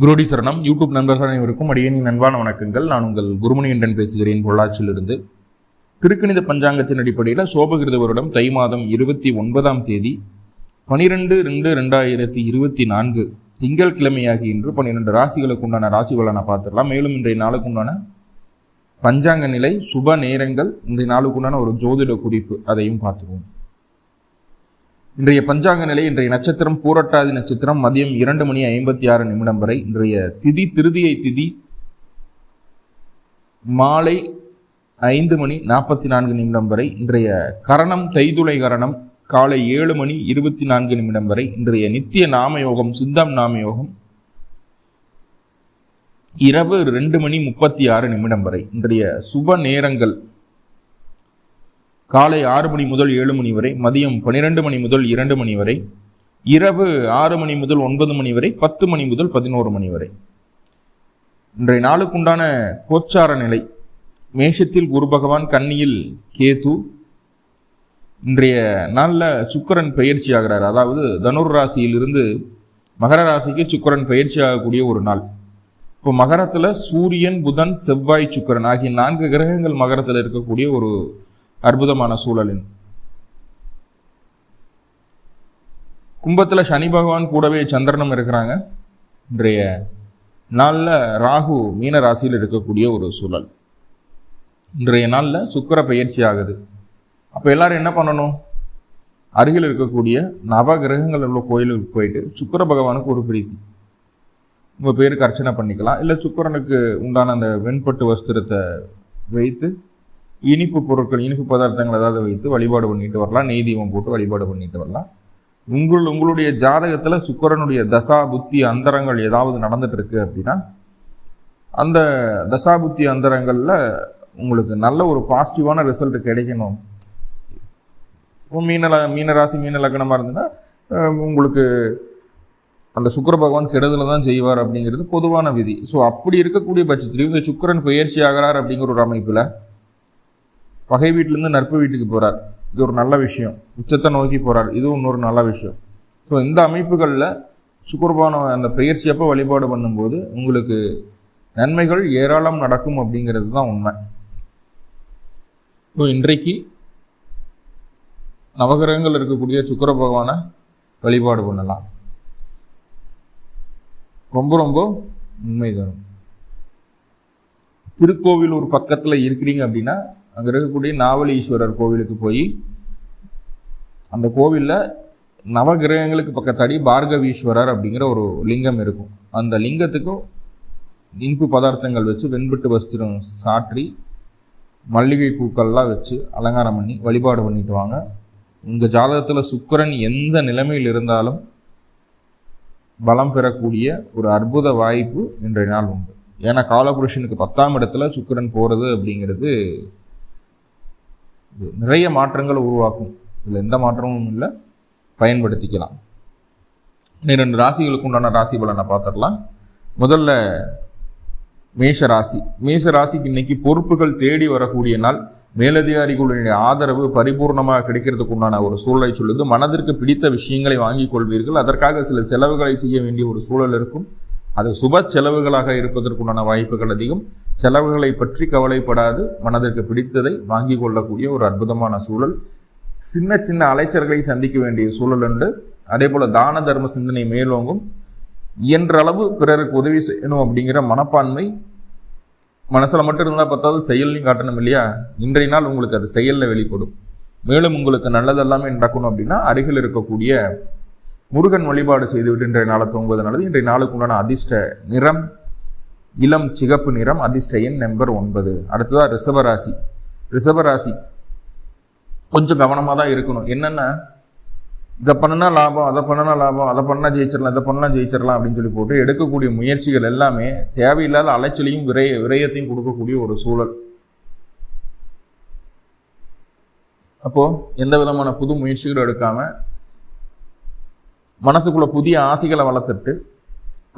குருடி சரணம். யூடியூப் நண்பர்கள் அனைவருக்கும் அடியனின் அன்பான வணக்கங்கள். நான் உங்கள் குருமணிகண்டன் பேசுகிறேன் பொள்ளாச்சியிலிருந்து. திருக்கணித பஞ்சாங்கத்தின் அடிப்படையில் சோபகிருத வருடம் தை மாதம் இருபத்தி ஒன்பதாம் தேதி பனிரெண்டு ரெண்டு ரெண்டாயிரத்தி இருபத்தி நான்கு திங்கள் கிழமையாகி இன்று பன்னிரெண்டு ராசிகளுக்கு உண்டான ராசி பலனை பார்த்துடலாம். மேலும் இன்றைய நாளுக்கு உண்டான பஞ்சாங்க நிலை சுப நேரங்கள் இன்றைய நாளுக்கு உண்டான ஒரு ஜோதிட குறிப்பு அதையும் பார்த்துக்குவோம். இன்றைய பஞ்சாங்க நிலை இன்றைய நட்சத்திரம் பூரட்டாதி நட்சத்திரம் மதியம் இரண்டு மணி ஐம்பத்தி ஆறு நிமிடம் வரை இன்றைய திதி திருதியை திதி மாலை ஐந்து மணி நாற்பத்தி நான்கு நிமிடம் வரை இன்றைய கரணம் தைதுளை கரணம் காலை ஏழு மணி இருபத்தி நான்கு நிமிடம் வரை இன்றைய நித்திய நாமயோகம் சித்தம் நாமயோகம் இரவு ரெண்டு மணி முப்பத்தி ஆறு நிமிடம் வரை இன்றைய சுப நேரங்கள் காலை ஆறு மணி முதல் ஏழு மணி வரை மதியம் பன்னிரெண்டு மணி முதல் இரண்டு மணி வரை இரவு ஆறு மணி முதல் ஒன்பது மணி வரை பத்து மணி முதல் பதினோரு மணி வரை. இன்றைய நாளுக்குண்டான கோச்சார நிலை மேஷத்தில் குரு பகவான் கன்னியில் கேது. இன்றைய நாளில் சுக்கரன் பயிற்சி ஆகிறார். அதாவது தனுர் ராசியிலிருந்து மகர ராசிக்கு சுக்கரன் பயிற்சி ஆகக்கூடிய ஒரு நாள். இப்போ மகரத்தில் சூரியன் புதன் செவ்வாய் சுக்கரன் ஆகிய நான்கு கிரகங்கள் மகரத்தில் இருக்கக்கூடிய ஒரு அற்புதமான சூழலின். கும்பத்தில் சனி பகவான் கூடவே சந்திரனும் இருக்கிறாங்க. இன்றைய நாளில் ராகு மீன ராசியில் இருக்கக்கூடிய ஒரு சூழல். இன்றைய நாளில் சுக்கர பயிற்சி ஆகுது. அப்போ எல்லாரும் என்ன பண்ணணும்? அருகில் இருக்கக்கூடிய நவ கிரகங்கள் உள்ள கோயிலுக்கு போயிட்டு சுக்கர பகவானுக்கு ஒரு பிரீத்தி. உங்கள் பேருக்கு அர்ச்சனை பண்ணிக்கலாம். இல்லை சுக்கரனுக்கு உண்டான அந்த வெண்பட்டு வஸ்திரத்தை வைத்து இனிப்பு பொருட்கள் இனிப்பு பதார்த்தங்கள் ஏதாவது வைத்து வழிபாடு பண்ணிட்டு வரலாம். நெய் தீபம் போட்டு வழிபாடு பண்ணிட்டு வரலாம். உங்கள் உங்களுடைய ஜாதகத்தில் சுக்கரனுடைய தசா புத்தி அந்தரங்கள் ஏதாவது நடந்துட்டு இருக்கு அப்படின்னா அந்த தசா புத்தி அந்தரங்களில் உங்களுக்கு நல்ல ஒரு பாசிட்டிவான ரிசல்ட் கிடைக்கணும். இப்போ மீன மீனராசி மீன லக்னமாக இருந்ததுன்னா உங்களுக்கு அந்த சுக்கிர பகவான் கெடுதலை தான் செய்வார் அப்படிங்கிறது பொதுவான விதி. ஸோ அப்படி இருக்கக்கூடிய பட்சத்திலையும் இந்த சுக்கிரன் பயிற்சி ஆகிறார் அப்படிங்கிற ஒரு அமைப்பில் பகை வீட்டிலேருந்து நட்பு வீட்டுக்கு போகிறார் இது ஒரு நல்ல விஷயம். உச்சத்தை நோக்கி போகிறார் இதுவும் இன்னொரு நல்ல விஷயம். ஸோ இந்த அமைப்புகளில் சுக்கரபான அந்த பயிற்சியப்போ வழிபாடு பண்ணும்போது உங்களுக்கு நன்மைகள் ஏராளம் நடக்கும் அப்படிங்கிறது தான் உண்மை. ஸோ இன்றைக்கு நவகிரகங்கள் இருக்கக்கூடிய சுக்கர பகவானை வழிபாடு பண்ணலாம். ரொம்ப ரொம்ப உண்மை தரும். திருக்கோவிலூர் பக்கத்தில் இருக்கிறீங்க அப்படின்னா அங்கே இருக்கக்கூடிய நாவல் ஈஸ்வரர் கோவிலுக்கு போய் அந்த கோவிலில் நவகிரகங்களுக்கு பக்கத்தாடி பார்கவீஸ்வரர் அப்படிங்கிற ஒரு லிங்கம் இருக்கும். அந்த லிங்கத்துக்கும் இனிப்பு பதார்த்தங்கள் வச்சு வெண்பட்டு வஸ்திரம் சாற்றி மல்லிகை பூக்கள்லாம் வச்சு அலங்காரம் பண்ணி வழிபாடு பண்ணிட்டு வாங்க. உங்கள் ஜாதகத்தில் சுக்கிரன் எந்த நிலைமையில் இருந்தாலும் பலம் பெறக்கூடிய ஒரு அற்புத வாய்ப்பு இன்றைய நாள் உண்டு. ஏன்னா காலபுருஷனுக்கு பத்தாம் இடத்துல சுக்கிரன் போகிறது அப்படிங்கிறது இது நிறைய மாற்றங்களை உருவாக்கும். இதில் எந்த மாற்றமும் இல்லை. பயன்படுத்திக்கலாம். இரண்டு ராசிகளுக்கு உண்டான ராசி பலனை பார்த்துடலாம். முதல்ல மேஷ ராசி. மேஷ ராசிக்கு இன்னைக்கு பொறுப்புகள் தேடி வரக்கூடிய நாள். மேலதிகாரிகளுடைய ஆதரவு பரிபூர்ணமாக கிடைக்கிறதுக்கு உண்டான ஒரு சூழலை சொல்லுது. மனதிற்கு பிடித்த விஷயங்களை வாங்கிக் கொள்வீர்கள். அதற்காக சில செலவுகளை செய்ய வேண்டிய ஒரு சூழல் இருக்கும். அது சுப செலவுகளாக இருப்பதற்குண்டான வாய்ப்புகள் அதிகம். செலவுகளை பற்றி கவலைப்படாது. மனதிற்கு பிடித்ததை வாங்கிக் கொள்ளக்கூடிய ஒரு அற்புதமான சூழல். சின்ன சின்ன அலைச்சல்களை சந்திக்க வேண்டிய சூழல் உண்டு. அதே போல் தான தர்ம சிந்தனை மேலோங்கும். இயன்ற அளவு பிறருக்கு உதவி செய்யணும் அப்படிங்கிற மனப்பான்மை. மனசில் மட்டும் இருந்தால் பத்தாவது செயல்லையும் காட்டணும் இல்லையா? இன்றைய நாள் உங்களுக்கு அது செயலில் வெளிப்படும். மேலும் உங்களுக்கு நல்லதெல்லாமே நடக்கணும் அப்படின்னா அருகில் இருக்கக்கூடிய முருகன் வழிபாடு செய்துவிட்டு இன்றைய நாளை தூங்குவது நல்லது. இன்றைய நாளுக்கு உண்டான அதிர்ஷ்ட நிறம் இளம் சிகப்பு நிறம் அதிர்ஷ்ட எண் நம்பர் ஒன்பது. அடுத்ததாக ரிஷபராசி. ரிஷபராசி கொஞ்சம் கவனமாக தான் இருக்கணும். என்னென்ன இதை பண்ணினா லாபம் அதை பண்ணினா லாபம் அதை பண்ணால் ஜெயிச்சிடலாம் இதை பண்ணலாம் ஜெயிச்சிடலாம் அப்படின்னு சொல்லி போட்டு எடுக்கக்கூடிய முயற்சிகள் எல்லாமே தேவையில்லாத அலைச்சலையும் விரய விரயத்தையும் கொடுக்கக்கூடிய ஒரு சூழல். அப்போது எந்த விதமான புது முயற்சிகளும் எடுக்காமல் மனசுக்குள்ளே புதிய ஆசைகளை வளர்த்துட்டு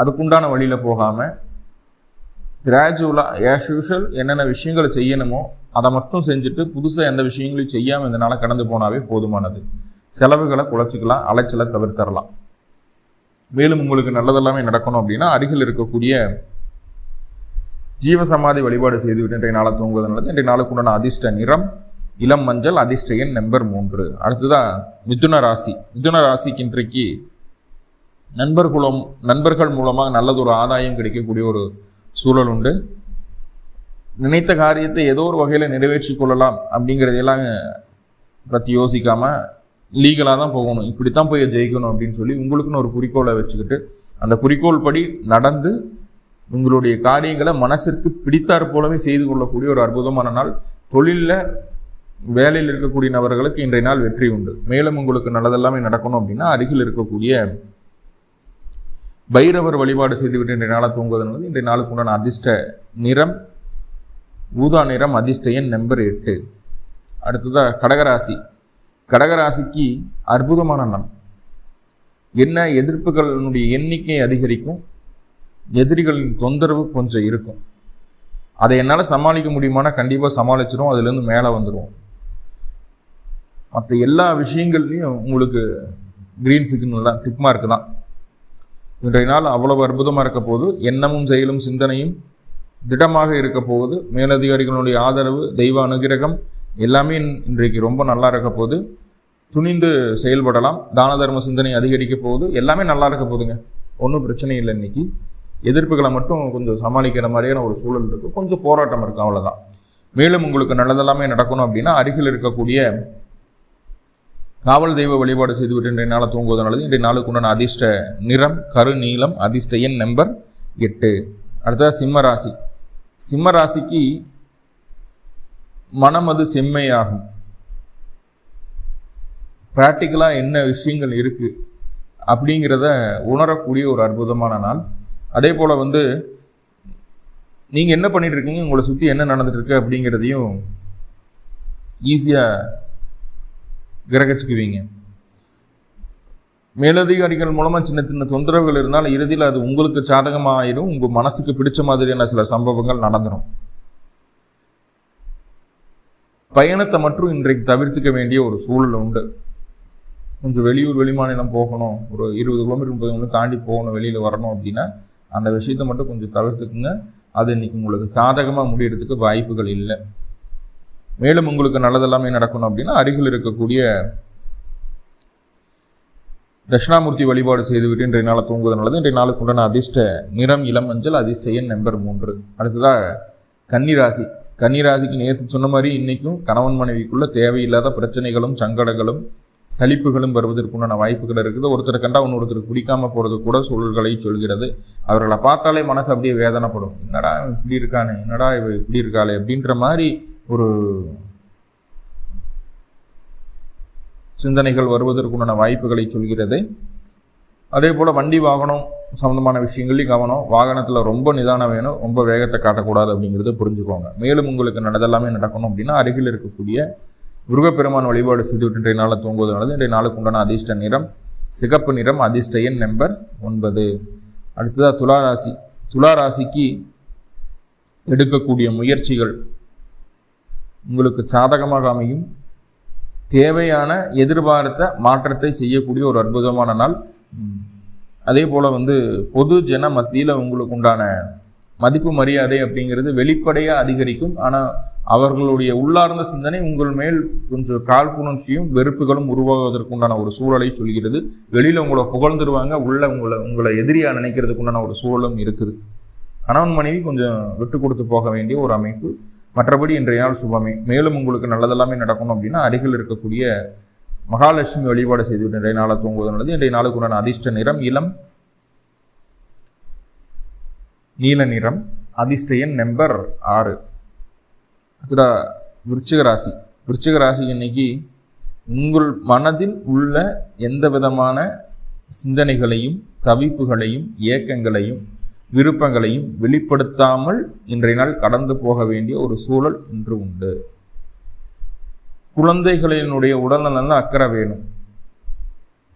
அதுக்குண்டான வழியில் போகாமல் கிராஜுவலாக ஆஸ் யூஷுவல் என்னென்ன விஷயங்களை செய்யணுமோ அதை மட்டும் செஞ்சுட்டு புதுசாக எந்த விஷயங்களையும் செய்யாமல் இந்த கடந்து போனாவே போதுமானது. செலவுகளை குறைச்சிக்கலாம் அலைச்சலை தவிர்த்தரலாம். மேலும் உங்களுக்கு நல்லதெல்லாமே நடக்கணும் அப்படின்னா அருகில் இருக்கக்கூடிய ஜீவசமாதி வழிபாடு செய்துவிட்டு இன்றைய நாளை தூங்குவது நல்லது. இன்றைய நாளுக்கு உண்டான அதிர்ஷ்ட நிறம் இளம் மஞ்சள் அதிர்ஷ்ட எண் நம்பர் மூன்று. அடுத்ததாக மிதுன ராசி. மிதுன ராசிக்கு இன்றைக்கு நண்பர்களும் நண்பர்கள் மூலமாக நல்லதொரு ஆதாயம் கிடைக்கக்கூடிய ஒரு சூழல் உண்டு. நினைத்த காரியத்தை ஏதோ ஒரு வகையில் நிறைவேற்றி கொள்ளலாம் அப்படிங்கிறதையெல்லாம் பற்றி யோசிக்காமல் லீகலாக தான் போகணும். இப்படி தான் போய் ஜெயிக்கணும் அப்படின்னு சொல்லி உங்களுக்குன்னு ஒரு குறிக்கோளை வச்சுக்கிட்டு அந்த குறிக்கோள் படி நடந்து உங்களுடைய காரியங்களை மனசிற்கு பிடித்தாற் போலவே செய்து கொள்ளக்கூடிய ஒரு அற்புதமான நாள். தொழிலில் வேலையில் இருக்கக்கூடிய நபர்களுக்கு இன்றைய நாள் வெற்றி உண்டு. மேலும் உங்களுக்கு நல்லதெல்லாமே நடக்கணும் அப்படின்னா அருகில் இருக்கக்கூடிய பைரவர் வழிபாடு செய்துவிட்டு இன்றைய நாளை தூங்குவதுனால இன்றைய நாளுக்கு உண்டான அதிர்ஷ்ட நிறம் ஊதா நிறம் அதிர்ஷ்ட எண் நம்பர் எட்டு. அடுத்ததாக கடகராசி. கடகராசிக்கு அற்புதமான நாள். என்ன எதிர்ப்புகளினுடைய எண்ணிக்கை அதிகரிக்கும் எதிரிகளின் தொந்தரவு கொஞ்சம் இருக்கும். அதை என்னால் சமாளிக்க முடியுமானா கண்டிப்பாக சமாளிச்சிடும் அதுலேருந்து மேலே வந்துடுவோம் மற்ற எல்லா விஷயங்கள்லையும் உங்களுக்கு க்ரீன் சிக்னல் தான் டிக் மார்க் தான். இன்றைய நாள் அவ்வளவு அற்புதமாக இருக்க போது எண்ணமும் செயலும் சிந்தனையும் திடமாக இருக்க போகுது மேலதிகாரிகளுடைய ஆதரவு தெய்வ அனுகிரகம் எல்லாமே இன்றைக்கு ரொம்ப நல்லா இருக்க போகுது துணிந்து செயல்படலாம் தான தர்ம சிந்தனை அதிகரிக்க போகுது எல்லாமே நல்லா இருக்க போகுதுங்க ஒன்றும் பிரச்சனை இல்லை இன்னைக்கு. எதிர்ப்புகளை மட்டும் கொஞ்சம் சமாளிக்கிற மாதிரியான ஒரு சூழல் இருக்குது கொஞ்சம் போராட்டம் இருக்குது அவ்வளோதான் மேலும் உங்களுக்கு நல்லதெல்லாமே நடக்கணும் அப்படின்னா அருகில் இருக்கக்கூடிய காவல் தெய்வ வழிபாடு செய்துவிட்டு இன்றைய நாளை தூங்குவது நல்லது இன்றைய நாளுக்கு உண்டான அதிர்ஷ்ட நிறம் கரு நீளம் அதிர்ஷ்ட எண் நம்பர் எட்டு. அடுத்தது சிம்ம ராசி. சிம்ம ராசிக்கு மனம் அது செம்மையாகும். ப்ராக்டிக்கலாக என்ன விஷயங்கள் இருக்குது அப்படிங்கிறத உணரக்கூடிய ஒரு அற்புதமான நாள். அதே போல் வந்து நீங்கள் என்ன பண்ணிட்டு இருக்கீங்க? உங்களை சுற்றி என்ன நடந்துட்டு இருக்கு அப்படிங்கிறதையும் ஈஸியாக கிரகிச்சுக்குவீங்க. மேலதிகாரிகள் மூலமாக சின்ன சின்ன தொந்தரவுகள் இருந்தால் இறுதியில் அது உங்களுக்கு சாதகமாக ஆயிடும் உங்கள் மனசுக்கு பிடிச்ச மாதிரியான சில சம்பவங்கள் நடந்துடும் பயணத்தை மட்டும் இன்றைக்கு தவிர்த்துக்க வேண்டிய ஒரு சூழல் உண்டு. கொஞ்சம் வெளியூர் வெளிமாநிலம் போகணும். ஒரு இருபது கிலோமீட்டர் முப்பது கிலோமீட்டர் தாண்டி போகணும் வெளியில் வரணும் அப்படின்னா அந்த விஷயத்தை மட்டும் கொஞ்சம் தவிர்த்துக்குங்க. அது இன்னைக்கு உங்களுக்கு சாதகமாக முடியறதுக்கு வாய்ப்புகள் இல்லை. மேலும் உங்களுக்கு நல்லதெல்லாமே நடக்கணும் அப்படின்னா அருகில் இருக்கக்கூடிய தட்சிணாமூர்த்தி வழிபாடு செய்துவிட்டு இன்றைய நாளை தூங்குவது நல்லது. இன்றைய நாளுக்கு உண்டான அதிர்ஷ்ட நிறம் இளம் மஞ்சள் அதிர்ஷ்ட எண் நம்பர் மூன்று. அடுத்ததாக கன்னிராசி. கன்னிராசிக்கு நேற்று சொன்ன மாதிரி இன்றைக்கும் கணவன் மனைவிக்குள்ள தேவையில்லாத பிரச்சனைகளும் சங்கடங்களும் சலிப்புகளும் வருவதற்குண்டான வாய்ப்புகள் இருக்குது. ஒருத்தர் கண்டா இன்னொருத்தர் பிடிக்காம போகிறது கூட சூழல்களை சொல்கிறது. அவர்களை பார்த்தாலே மனசு அப்படியே வேதனைப்படும். என்னடா இப்படி இருக்கானே? என்னடா இவ இப்படி இருக்காளே? அப்படின்ற மாதிரி ஒரு சிந்தனைகள் வருவதற்குண்டான வாய்ப்புகளை சொல்கிறது. அதே போல் வண்டி வாகனம் சம்மந்தமான விஷயங்களையும் கவனம். வாகனத்தில் ரொம்ப நிதானம் வேணும். ரொம்ப வேகத்தை காட்டக்கூடாது அப்படிங்கிறத புரிஞ்சுக்கோங்க. மேலும் உங்களுக்கு நடந்தெல்லாமே நடக்கணும் அப்படின்னா அருகில் இருக்கக்கூடிய முருகப்பெருமான் வழிபாடு செய்துவிட்டு இன்றைய நாளில் தூங்குவதனால இன்றைய நாளுக்கு உண்டான அதிர்ஷ்ட நிறம் சிகப்பு நிறம் அதிர்ஷ்ட எண் நம்பர் ஒன்பது. அடுத்ததாக துளாராசி துளாராசிக்கு துலா ராசிக்கு எடுக்கக்கூடிய முயற்சிகள். உங்களுக்கு சாதகமாக அமையும். தேவையான எதிர்பார்த்த மாற்றத்தை செய்யக்கூடிய ஒரு அற்புதமான நாள். அதே போல் வந்து பொது ஜன மத்தியில் உங்களுக்கு உண்டான மதிப்பு மரியாதை அப்படிங்கிறது வெளிப்படையாக அதிகரிக்கும். ஆனால் அவர்களுடைய உள்ளார்ந்த சிந்தனை உங்கள் மேல் கொஞ்சம் காழ்ப்புணர்ச்சியும் வெறுப்புகளும் உருவாகுவதற்குண்டான ஒரு சூழலை சொல்கிறது. வெளியில் உங்களை புகழ்ந்துருவாங்க உள்ள உங்களை உங்களை எதிரியாக நினைக்கிறதுக்கு உண்டான ஒரு சூழலும் இருக்குது. கணவன் மனைவி கொஞ்சம் விட்டு கொடுத்து போக வேண்டிய ஒரு அமைப்பு. மற்றபடி இன்றைய நாள் சுபமே. மேலும் உங்களுக்கு நல்லதெல்லாமே நடக்கணும் அப்படின்னா அருகில் இருக்கக்கூடிய மகாலட்சுமி வழிபாடு செய்துவிட்டு இன்றைய நாளை தூங்குவது நல்லது. இன்றைய நாளுக்கு உண்டான அதிர்ஷ்ட நிறம் இளம் நீல நிறம் அதிர்ஷ்ட எண் நம்பர் ஆறு. அடுத்ததா விருச்சிக ராசி. விருச்சிக ராசி இன்னைக்கு உங்கள் மனதில் உள்ள எந்த விதமான சிந்தனைகளையும் தவிப்புகளையும் ஏக்கங்களையும் விருப்பங்களையும் வெளிப்படுத்தாமல் இன்றைய நாள் கடந்து போக வேண்டிய ஒரு சூழல் இன்று உண்டு. குழந்தைகளினுடைய உடல்நலன் அக்கறை வேணும்.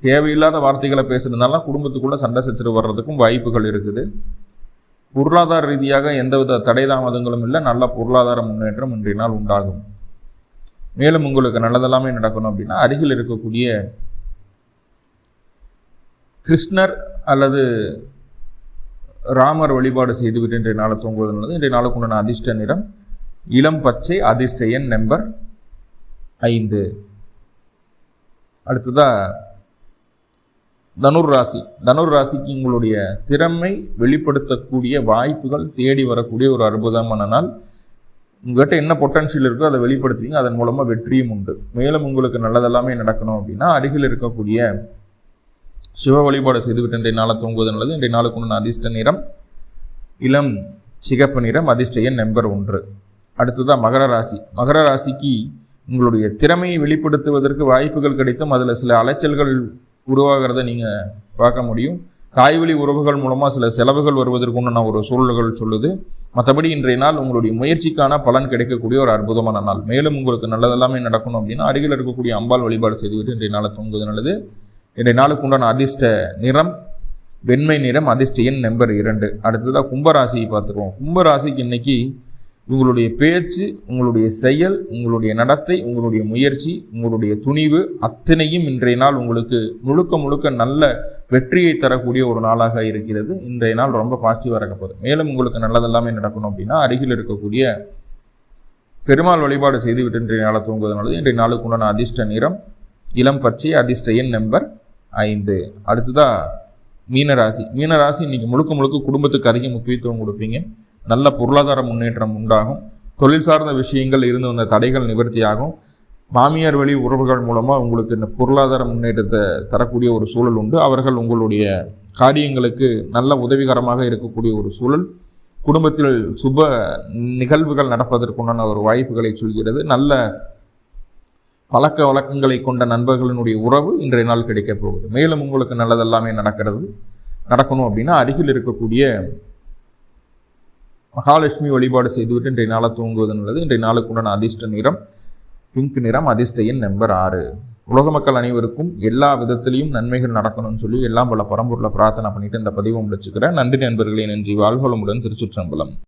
தேவையில்லாத வார்த்தைகளை பேசுறதுனால குடும்பத்துக்குள்ள சண்டை சச்சரவு வர்றதுக்கும் வாய்ப்புகள் இருக்குது. பொருளாதார ரீதியாக எந்தவித தடை தாமதங்களும் இல்லை. நல்ல பொருளாதார முன்னேற்றம் இன்றைய நாள் உண்டாகும். மேலும் உங்களுக்கு நல்லதெல்லாமே நடக்கணும் அப்படின்னா அருகில் இருக்கக்கூடிய கிருஷ்ணர் அல்லது ராமர் வழிபாடு செய்துவிட்டு இன்றைய நாளை தூங்குவது நல்லது இன்றைய நாளுக்கு உண்டான அதிர்ஷ்ட நிறம் இளம் பச்சை அதிர்ஷ்ட எண் நம்பர் ஐந்து. அடுத்ததாக தனுர் ராசி. தனுர் ராசிக்கு உங்களுடைய திறமை வெளிப்படுத்தக்கூடிய வாய்ப்புகள் தேடி வரக்கூடிய ஒரு அற்புதமான நாள். உங்கள்கிட்ட என்ன பொட்டன்ஷியல் இருக்கோ அதை வெளிப்படுத்துவீங்க அதன் மூலமாக வெற்றியும் உண்டு. மேலும் உங்களுக்கு நல்லதெல்லாமே நடக்கணும் அப்படின்னா அருகில் இருக்கக்கூடிய சிவ வழிபாடு செய்துவிட்டு இன்றைய நாளை தூங்குவது நல்லது இன்றைய நாளுக்கு உண்டான அதிர்ஷ்ட நிறம் இளம் சிகப்பு நிறம் அதிர்ஷ்ட எண் நம்பர் ஒன்று. அடுத்ததாக மகர ராசி. மகர ராசிக்கு உங்களுடைய திறமையை வெளிப்படுத்துவதற்கு வாய்ப்புகள் கிடைத்தும் அதில் சில அலைச்சல்கள் உருவாகிறத நீங்கள் பார்க்க முடியும். தாய்வழி உறவுகள் மூலமாக சில செலவுகள் வருவதற்கு உண்டான ஒரு சூழல்கள் சொல்லுது. மற்றபடி இன்றைய நாள் உங்களுடைய முயற்சிக்கான பலன் கிடைக்கக்கூடிய ஒரு அற்புதமான நாள். மேலும் உங்களுக்கு நல்லதெல்லாமே நடக்கணும் அப்படின்னா அருகில் இருக்கக்கூடிய அம்பாள் வழிபாடு செய்துவிட்டு இன்றைய நாளை தூங்குவது நல்லது. இன்றைய நாளுக்கு உண்டான அதிர்ஷ்ட நிறம் வெண்மை நிறம் அதிர்ஷ்ட எண் நம்பர் இரண்டு. அடுத்ததாக கும்பராசியை பார்த்துருவோம் கும்பராசிக்கு இன்னைக்கு உங்களுடைய பேச்சு உங்களுடைய செயல் உங்களுடைய நடத்தை உங்களுடைய முயற்சி உங்களுடைய துணிவு அத்தனையும் இன்றைய நாள் உங்களுக்கு முழுக்க முழுக்க நல்ல வெற்றியை தரக்கூடிய ஒரு நாளாக இருக்கிறது. இன்றைய நாள் ரொம்ப பாசிட்டிவாக இருக்க போகுது. மேலும் உங்களுக்கு நல்லதெல்லாமே நடக்கணும் அப்படின்னா அருகில் இருக்கக்கூடிய பெருமாள் வழிபாடு செய்துவிட்டு இன்றைய நாளை தூங்குவதனால இன்றைய நாளுக்கு உண்டான அதிர்ஷ்ட நிறம் இளம் பச்சை அதிர்ஷ்ட எண் நம்பர் ஐந்து. அடுத்ததா மீனராசி. மீனராசி இன்றைக்கி முழுக்க முழுக்க குடும்பத்துக்கு அதிக முக்கியத்துவம் கொடுப்பீங்க. நல்ல பொருளாதார முன்னேற்றம் உண்டாகும். தொழில் சார்ந்த விஷயங்கள் இருந்து வந்த தடைகள் நிவர்த்தியாகும். மாமியார் வழி உறவுகள் மூலமாக உங்களுக்கு இந்த பொருளாதார முன்னேற்றத்தை தரக்கூடிய ஒரு சூழல் உண்டு. அவர்கள் உங்களுடைய காரியங்களுக்கு நல்ல உதவிகரமாக இருக்கக்கூடிய ஒரு சூழல். குடும்பத்தில் சுப நிகழ்வுகள் நடப்பதற்குண்டான ஒரு வாய்ப்புகளை சொல்கிறது. நல்ல பழக்க வழக்கங்களை கொண்ட நண்பர்களினுடைய உறவு இன்றைய நாள் கிடைக்கப் போகுது. மேலும் உங்களுக்கு நல்லதெல்லாமே நடக்கிறது. நடக்கணும் அப்படின்னா அருகில் இருக்கக்கூடிய மகாலட்சுமி வழிபாடு செய்துவிட்டு இன்றைய நாளை தூங்குவது நல்லது. இன்றைய நாளுக்கு உண்டான அதிர்ஷ்ட நிறம் பிங்க் நிறம் அதிர்ஷ்ட எண் நம்பர் ஆறு. உலக மக்கள் அனைவருக்கும் எல்லா விதத்திலையும் நன்மைகள் நடக்கணும்னு சொல்லி எல்லாம் பல பரம்பொருளை பிரார்த்தனை பண்ணிட்டு இந்த பதிவை முடிச்சுக்கிறேன். நன்றி நண்பர்களே நன்றி வாழ்வளமுடன் திருச்சுற்றம்பலம்.